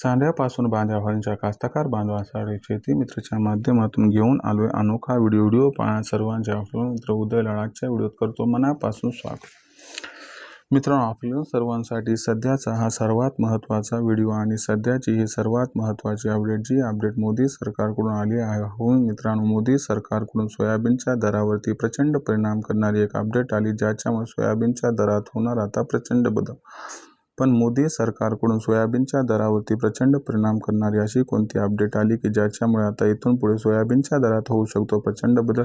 सांड्यापासून बांध्यापर्यंतच्या कास्तकार बांधवासाठी शेती मित्रच्या माध्यमातून घेऊन आलोय अनोखा व्हिडिओ. व्हिडिओ पाहण्यात सर्वांच्या आपलं मित्र उदय लडाखच्या व्हिडिओत करतो मनापासून स्वागत. मित्रांनो आपल्या सर्वांसाठी सध्याचा हा सर्वात महत्त्वाचा व्हिडिओ आणि सध्याची ही सर्वात महत्त्वाची अपडेट जी अपडेट मोदी सरकारकडून आली आहे होऊन मित्रांनो मोदी सरकारकडून सोयाबीनच्या दरावरती प्रचंड परिणाम करणारी एक अपडेट आली ज्याच्यामुळे सोयाबीनच्या दरात होणार आता प्रचंड बदल. पण मोदी सरकारकडून सोयाबीनच्या दरावरती प्रचंड परिणाम करणारी अशी कोणती अपडेट आली की ज्याच्यामुळे आता इथून पुढे सोयाबीनच्या दरात होऊ शकतो प्रचंड बदल?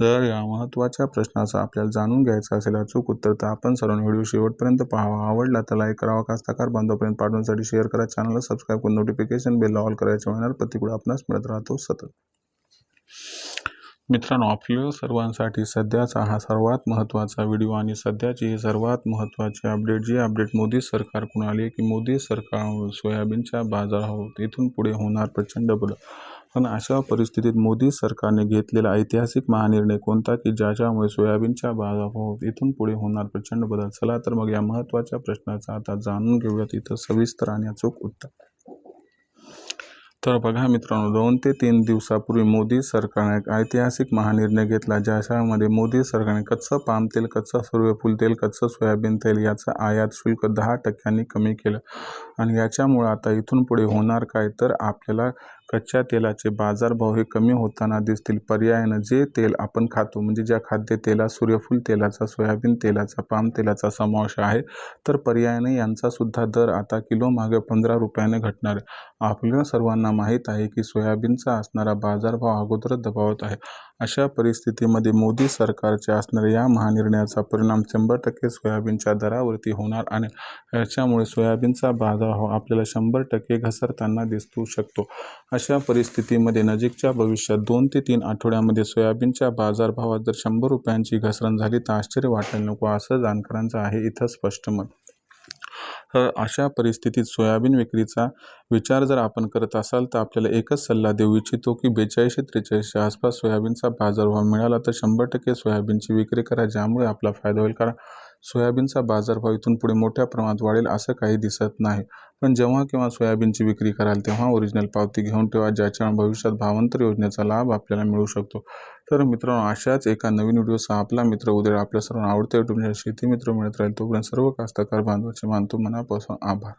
जर या महत्त्वाच्या प्रश्नाचा आपल्याला जाणून घ्यायचा असेल अचूक उत्तर तर आपण सर्व व्हिडिओ शेवटपर्यंत पाहावा. आवडला तर लाईक करावा कास्ताकार बांधवपर्यंत पाठवण्यासाठी शेअर करा. चॅनलला सबस्क्राईब करून नोटिफिकेशन बेल ऑल करायचे होणार प्रतिकूळ आपणास मिळत राहतो सतत. मित्रांनो आपल्या सर्वांसाठी सध्याचा हा सर्वात महत्त्वाचा व्हिडिओ आणि सध्याची ही सर्वात महत्त्वाची अपडेट जी अपडेट मोदी सरकारकडून आली की मोदी सरकार सोयाबीनच्या बाजारावर इथून पुढे होणार प्रचंड बदल. पण अशा परिस्थितीत मोदी सरकारने घेतलेला ऐतिहासिक महानिर्णय कोणता की ज्याच्यामुळे सोयाबीनच्या बाजारावर इथून पुढे होणार प्रचंड बदल? चला तर मग या महत्त्वाच्या प्रश्नाचा आता जाणून घेऊयात. इथं सविस्तर आणि अचूक उत्तर. तर बघा मित्रांनो दोन ते तीन दिवसापूर्वी मोदी सरकारने एक ऐतिहासिक महानिर्णय घेतला ज्याच्यामध्ये मोदी सरकारने कच्चं पाम तेल कच्चं सूर्यफूल तेल कच्चं सोयाबीन तेल याचं आयात शुल्क दहा टक्क्यांनी कमी केलं. आणि याच्यामुळं आता इथून पुढे होणार काय? तर आपल्याला कच्च्या तेलाचे बाजारभाव हे कमी होताना दिसतील. पर्यायानं जे तेल आपण खातो म्हणजे ज्या खाद्यतेलात सूर्यफूल तेलाचा सोयाबीन तेलाचा पाम तेलाचा समावेश आहे तर पर्यायाने यांचासुद्धा दर आता किलो मागे पंधरा रुपयाने घटणार आहे. आपल्या सर्वांना माहीत आहे की सोयाबीनचा असणारा बाजारभाव अगोदरच दबावत आहे. अशा परिस्थितीमध्ये मोदी सरकारच्या असणाऱ्या या महानिर्णयाचा परिणाम शंभर टक्के सोयाबीनच्या दरावरती होणार आणि याच्यामुळे सोयाबीनचा बाजारभाव आपल्याला शंभर टक्के घसरताना दिसू शकतो. अशा परिस्थितीमध्ये नजीकच्या भविष्यात दोन ते तीन आठवड्यामध्ये सोयाबीनच्या बाजारभावात जर शंभर रुपयांची घसरण झाली तर आश्चर्य वाटायला नको असं जाणकारांचं आहे. इथं स्पष्ट मत. तर अशा परिस्थितीत सोयाबीन विक्रीचा विचार जर आपण करत असाल तर आपल्याला एकच सल्ला देऊ इच्छितो की बेचाळीसशे त्रेचाळीसच्या आसपास सोयाबीनचा बाजारभाव मिळाला तर शंभर टक्के सोयाबीनची विक्री करा ज्यामुळे आपला फायदा होईल. कारण सोयाबीनचा बाजारभाव इथून पुढे मोठ्या प्रमाणात वाढेल असं काही दिसत नाही. पण जेव्हा किंवा सोयाबीनची विक्री कराल तेव्हा ओरिजिनल पावती घेऊन ठेवा ज्याच्या भविष्यात भावांतर योजनेचा लाभ आपल्याला मिळू शकतो. तर मित्रांनो अशाच एका नवीन व्हिडिओचा आपला मित्र उद्या आपल्या सर्वांना आवडत्या शेती मित्र मिळत राहील. तोपर्यंत सर्व कास्तकार बांधवाचे मानतो मनापासून आभार.